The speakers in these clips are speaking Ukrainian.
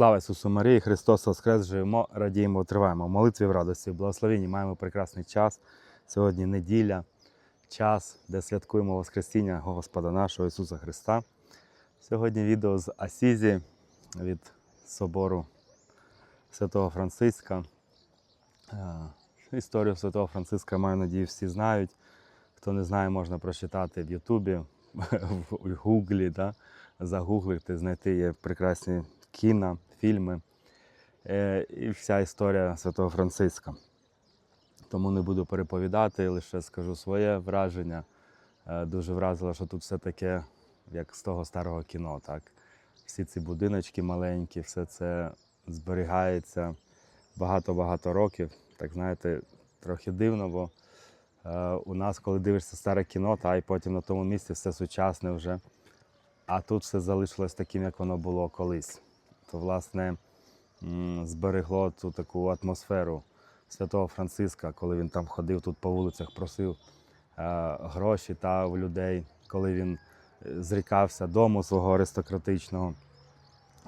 Слава Ісусу Марії, Христос Воскрес, живемо, радіємо, триваємо. В молитві в радості, в благословенні маємо прекрасний час. Сьогодні неділя, час, де святкуємо Воскресіння Господа нашого Ісуса Христа. Сьогодні відео з Асізі від собору Святого Франциска. Е, Історію Святого Франциска, маю надію, всі знають. Хто не знає, можна прочитати в Ютубі, в Гуглі, да? загуглити, знайти є прекрасні кіно, фільми е, і вся історія Святого Франциска. Тому не буду переповідати, лише скажу своє враження. Е, Дуже вразило, що тут все таке, як з того старого кіно. Так? Всі ці будиночки маленькі, все це зберігається багато-багато років. Так знаєте, трохи дивно, бо е, у нас, коли дивишся старе кіно, та і потім на тому місці все сучасне вже. А тут все залишилось таким, як воно було колись. То, власне, зберегло ту таку атмосферу святого Франциска, коли він там ходив тут по вулицях, просив е, гроші та у людей, коли він е, зрікався дому свого аристократичного.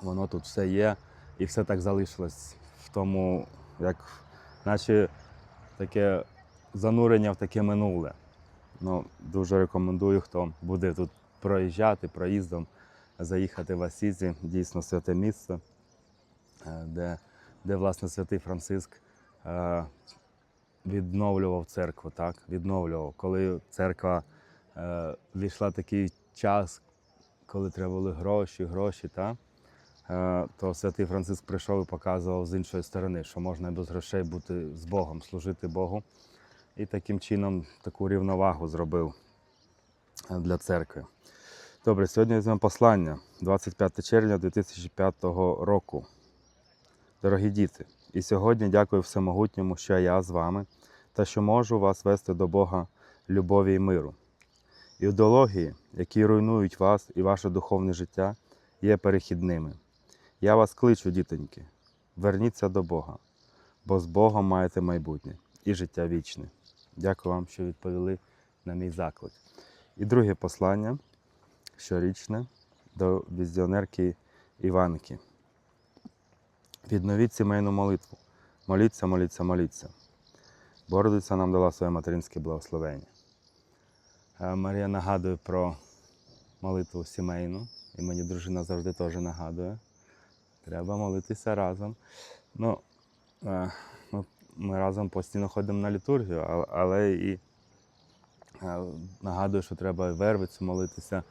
Воно тут все є, і все так залишилось в тому, як наче таке занурення в таке минуле. Ну, дуже рекомендую, хто буде тут проїжджати проїздом, заїхати в Асізі, дійсно святе місце, е, де, де власне святий Франциск е, відновлював церкву, так? відновлював. Коли церква е, війшла такий час, коли треба були гроші, гроші, та? е, то святий Франциск прийшов і показував з іншої сторони, що можна без грошей бути з Богом, служити Богу. І таким чином таку рівновагу зробив для церкви. Добре, сьогодні візьмемо послання 25 червня 2005 року. Дорогі діти, і сьогодні дякую Всемогутньому, що я з вами та що можу вас вести до Бога любові і миру. Ідеології, які руйнують вас і ваше духовне життя, є перехідними. Я вас кличу, дітоньки, верніться до Бога, бо з Богом маєте майбутнє і життя вічне. Дякую вам, що відповіли на мій заклик. І друге послання щорічне до візіонерки Іванки. Відновіть сімейну молитву. Моліться, моліться, моліться. Бородиця нам дала своє материнське благословення. Е, Марія нагадує про молитву сімейну, і мені дружина завжди теж нагадує. Треба молитися разом. Ну, е, ми, ми разом постійно ходимо на літургію, але і е, нагадую, що треба вервицю молитися,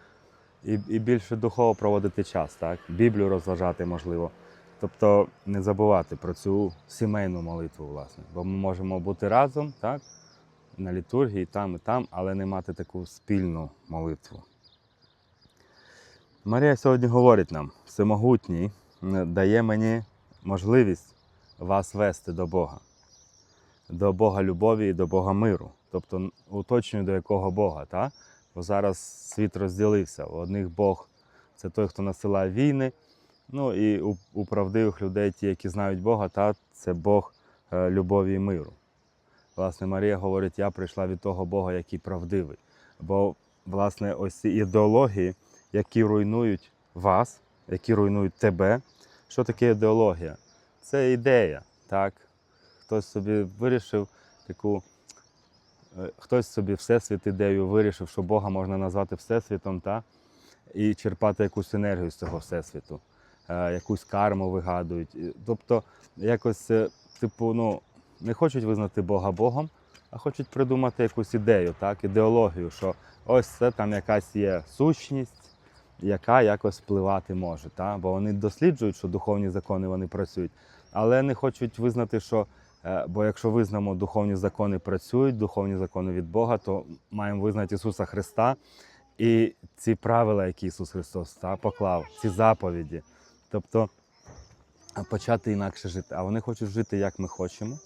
і, і більше духово проводити час, так? Біблію розважати можливо. Тобто не забувати про цю сімейну молитву, власне. Бо ми можемо бути разом, так? На літургії, там і там, але не мати таку спільну молитву. Марія сьогодні говорить нам, всемогутній дає мені можливість вас вести до Бога, до Бога любові і до Бога миру. Тобто уточнюю, до якого Бога. Та? Бо зараз світ розділився. У одних Бог це той, хто насилає війни. Ну і у, у правдивих людей, ті, які знають Бога, та це Бог е, любові і миру. Власне, Марія говорить, я прийшла від того Бога, який правдивий. Бо, власне, ось ці ідеології, які руйнують вас, які руйнують тебе. Що таке ідеологія? Це ідея. Так? Хтось собі вирішив таку, хтось собі всесвіт ідею вирішив, що Бога можна назвати Всесвітом, та? і черпати якусь енергію з цього всесвіту, е, якусь карму вигадують. Тобто, якось, е, типу, ну, не хочуть визнати Бога Богом, а хочуть придумати якусь ідею, так, ідеологію, що ось це там якась є сущність, яка якось впливати може. Так? Бо вони досліджують, що духовні закони вони працюють, але не хочуть визнати, що. Е, Бо якщо визнамо, духовні закони працюють, духовні закони від Бога, то маємо визнати Ісуса Христа і ці правила, які Ісус Христос поклав, ці заповіді. Тобто почати інакше жити. А вони хочуть жити, як ми хочемо.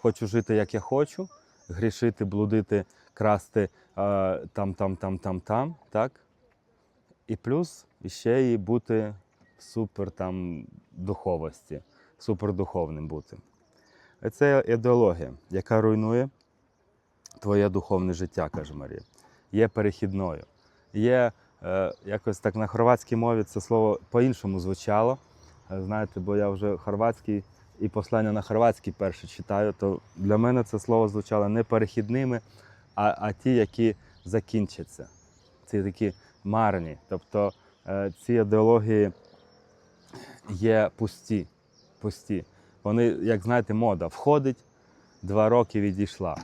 Хочу жити, як я хочу, грішити, блудити, красти е, там, там, там, там, там. Так? І плюс ще і бути супер там духовості, супердуховним бути. Це ідеологія, яка руйнує твоє духовне життя, каже Марія. Є перехідною. Є е, якось так на хорватській мові це слово по-іншому звучало. Е, Знаєте, бо я вже хорватський і послання на хорватський перше читаю, то для мене це слово звучало не перехідними, а, а ті, які закінчаться. Ці такі марні. Тобто е, ці ідеології є пусті. пусті. Вони, як знаєте, мода входить, два роки відійшла.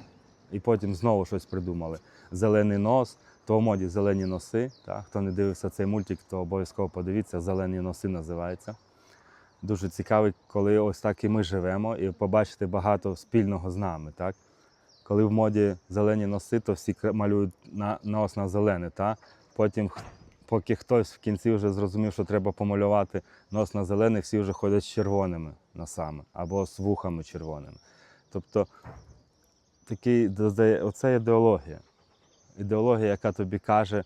І потім знову щось придумали. Зелений нос, то в моді зелені носи. Так? Хто не дивився цей мультик, то обов'язково подивіться, зелені носи називається. Дуже цікавий, коли ось так і ми живемо, і побачите багато спільного з нами. Так? Коли в моді зелені носи, то всі малюють на, нос на зелене. Та? Потім, поки хтось в кінці вже зрозумів, що треба помалювати нос на зелений, всі вже ходять з червоними носами або з вухами червоними. Тобто такий, оце ідеологія. Ідеологія, яка тобі каже,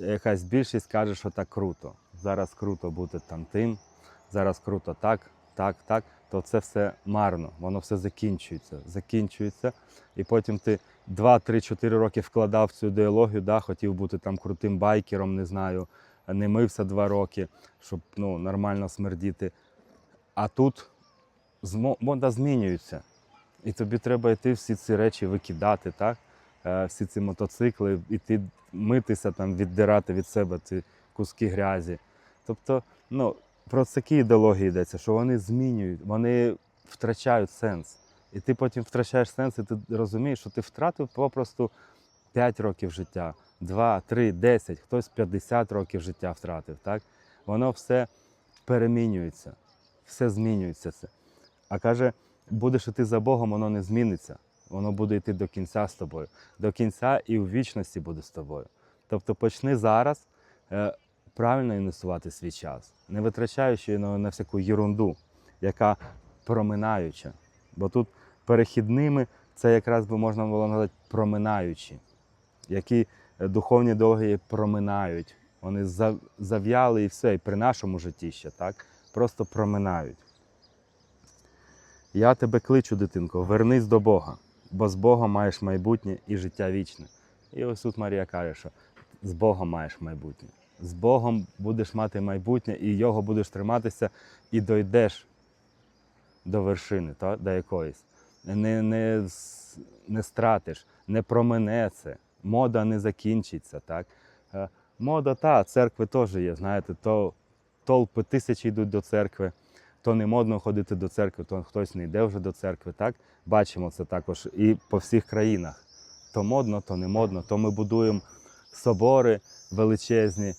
якась більшість каже, що так круто. Зараз круто бути там тим, зараз круто так, так, так, то це все марно, воно все закінчується, закінчується. І потім ти 2-3-4 роки вкладав цю ідеологію, да, хотів бути там крутим байкером, не знаю, не мився 2 роки, щоб ну, нормально смердіти. А тут мода змінюється. І тобі треба йти всі ці речі викидати, так? Е, всі ці мотоцикли, іти митися, там, віддирати від себе ці куски грязі. Тобто, ну, про такі ідеології йдеться, що вони змінюють, вони втрачають сенс. І ти потім втрачаєш сенс, і ти розумієш, що ти втратив попросту 5 років життя, 2, 3, 10, хтось 50 років життя втратив. Так? Воно все перемінюється, все змінюється. Це. А каже, будеш іти за Богом, воно не зміниться. Воно буде йти до кінця з тобою. До кінця і у вічності буде з тобою. Тобто почни зараз е, правильно інвестувати свій час, не витрачаючи на, всяку єрунду, яка проминаюча. Бо тут перехідними це якраз би можна було назвати проминаючі, які е, духовні ідеології проминають. Вони за- зав'яли і все, і при нашому житті ще так, просто проминають. Я тебе кличу, дитинко, вернись до Бога, бо з Богом маєш майбутнє і життя вічне. І ось тут Марія каже, що з Богом маєш майбутнє. З Богом будеш мати майбутнє, і його будеш триматися, і дойдеш до вершини, та, до якоїсь. Не, не, не стратиш, не промине це. Мода не закінчиться. Так? Е, Мода, та, церкви теж є, знаєте, то толпи тисячі йдуть до церкви, то не модно ходити до церкви, то хтось не йде вже до церкви. Так? Бачимо це також і по всіх країнах. То модно, то не модно, то ми будуємо собори величезні,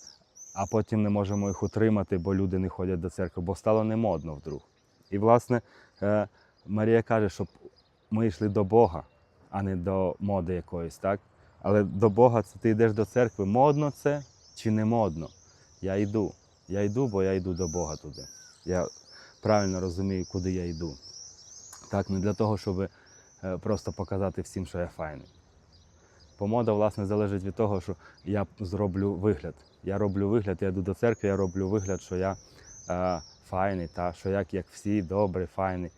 а потім не можемо їх утримати, бо люди не ходять до церкви, бо стало не модно вдруг. І, власне, е, Марія каже, щоб ми йшли до Бога, а не до моди якоїсь, так? Але до Бога це ти йдеш до церкви. Модно це чи не модно? Я йду. Я йду, бо я йду до Бога туди. Я правильно розумію, куди я йду. Так, не для того, щоб е, просто показати всім, що я файний. Бо мода, власне, залежить від того, що я зроблю вигляд. Я роблю вигляд, я йду до церкви, я роблю вигляд, що я е, файний, та, що як, як всі, добрий, файний.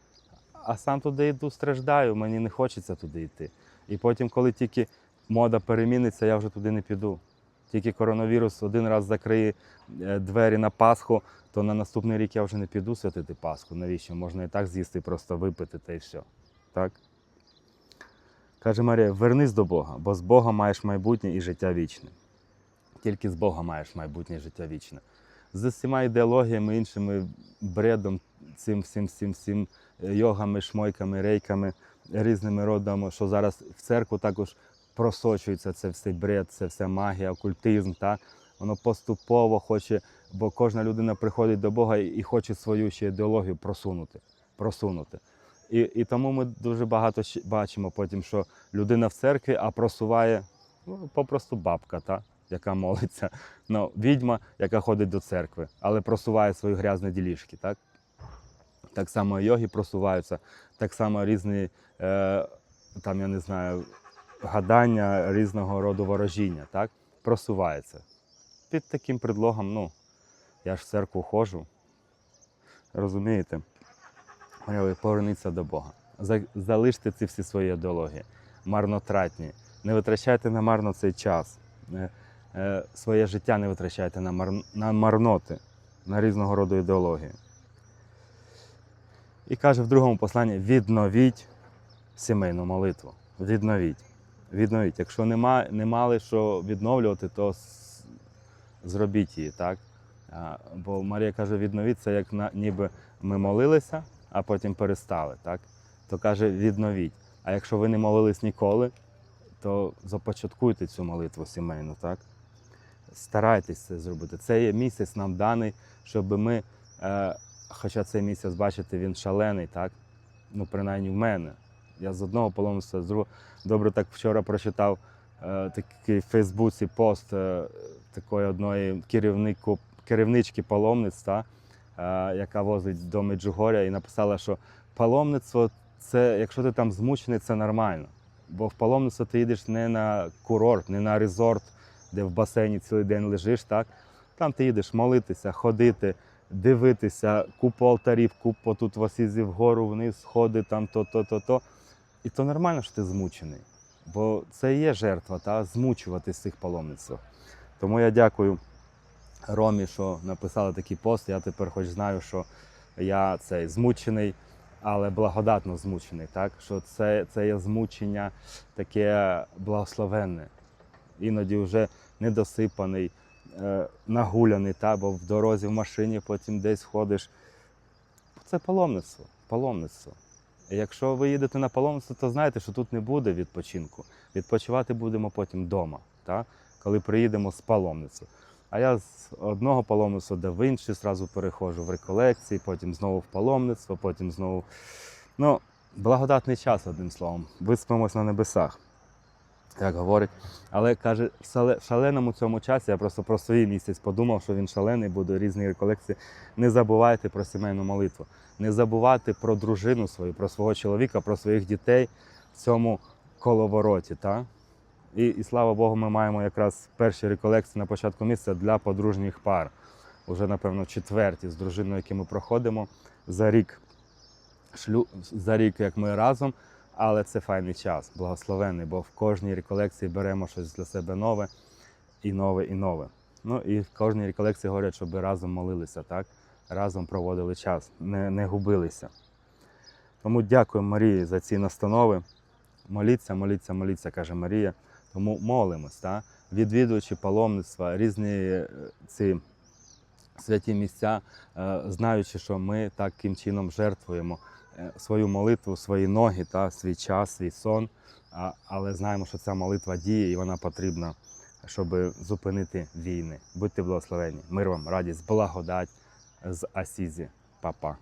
А сам туди йду, страждаю, мені не хочеться туди йти. І потім, коли тільки мода переміниться, я вже туди не піду. Тільки коронавірус один раз закриє е, двері на Пасху, то на наступний рік я вже не піду святити Пасху. Навіщо? Можна і так з'їсти, просто випити та й все. Так? Каже Марія, вернись до Бога, бо з Бога маєш майбутнє і життя вічне. Тільки з Бога маєш майбутнє і життя вічне. З усіма ідеологіями, іншими бредом, цим всім, всім, всім е, йогами, шмойками, рейками, різними родами, що зараз в церкву також просочується це все бред, це вся магія, окультизм. Та? Воно поступово хоче, бо кожна людина приходить до Бога і хоче свою ще ідеологію просунути. просунути. І, і тому ми дуже багато бачимо потім, що людина в церкві, а просуває ну, попросту бабка, та, яка молиться. Ну, відьма, яка ходить до церкви, але просуває свої грязні ділішки. Так? так само йоги просуваються, так само різні, е, там, я не знаю, гадання різного роду ворожіння, так? просуваються. Під таким предлогом, ну, я ж в церкву ходжу. Розумієте? Поверніться до Бога. Залиште ці всі свої ідеології, марнотратні. Не витрачайте на марно цей час. Е, е, Своє життя не витрачайте на, мар... на марноти, на різного роду ідеології. І каже в другому посланні: відновіть сімейну молитву. Відновіть. Відновіть. Якщо нема, не мали що відновлювати, то зробіть її, так? А, бо Марія каже, відновіть це як на, ніби ми молилися, а потім перестали, так? То каже, відновіть. А якщо ви не молились ніколи, то започаткуйте цю молитву сімейну, так? Старайтесь це зробити. Це є місяць нам даний, щоб ми, е, хоча цей місяць, бачите, він шалений, так? Ну, принаймні в мене. Я з одного паломництва, з другого. Добре, так вчора прочитав е, такий в Фейсбуці пост е, такої одної керівнику, керівнички паломництва, е, яка возить до Меджугоря, і написала, що паломництво це, якщо ти там змучений, це нормально. Бо в паломництво ти їдеш не на курорт, не на резорт, де в басейні цілий день лежиш, так? Там ти їдеш молитися, ходити, дивитися, купу алтарів, купу тут в Асізі вгору, вниз, сходи, там то, то, то, то. І то нормально, що ти змучений. Бо це і є жертва, та змучувати з цих паломництв. Тому я дякую Ромі, що написали такий пост. Я тепер хоч знаю, що я цей змучений, але благодатно змучений. Так? Що це, це є змучення таке благословенне. Іноді вже недосипаний, е, нагуляний, та? бо в дорозі в машині потім десь ходиш. Це паломництво. паломництво. Якщо ви їдете на паломництво, то знаєте, що тут не буде відпочинку. Відпочивати будемо потім вдома, та? коли приїдемо з паломництва. А я з одного паломництва до в інше зразу переходжу в реколекції, потім знову в паломництво, потім знову. Ну, благодатний час, одним словом. Виспимось на небесах, як говорить. Але каже, в шаленому цьому часі, я просто про свій місяць подумав, що він шалений, буде різні реколекції. Не забувайте про сімейну молитву, не забувати про дружину свою, про свого чоловіка, про своїх дітей в цьому коловороті. Та? І, і слава Богу, ми маємо якраз перші реколекції на початку місяця для подружніх пар. Уже, напевно, четверті з дружиною, які ми проходимо за рік, шлю... за рік, як ми разом. Але це файний час, благословенний, бо в кожній реколекції беремо щось для себе нове і нове, і нове. Ну і в кожній реколекції говорять, щоб разом молилися, так? разом проводили час, не, не губилися. Тому дякую Марії за ці настанови. Моліться, моліться, моліться, каже Марія. Тому молимось, так? відвідуючи паломництва, різні е, ці святі місця, е, знаючи, що ми таким чином жертвуємо свою молитву, свої ноги, та, свій час, свій сон. А- Але знаємо, що ця молитва діє і вона потрібна, щоб зупинити війни. Будьте благословені. Мир вам, радість, благодать з Асізі. Па-па.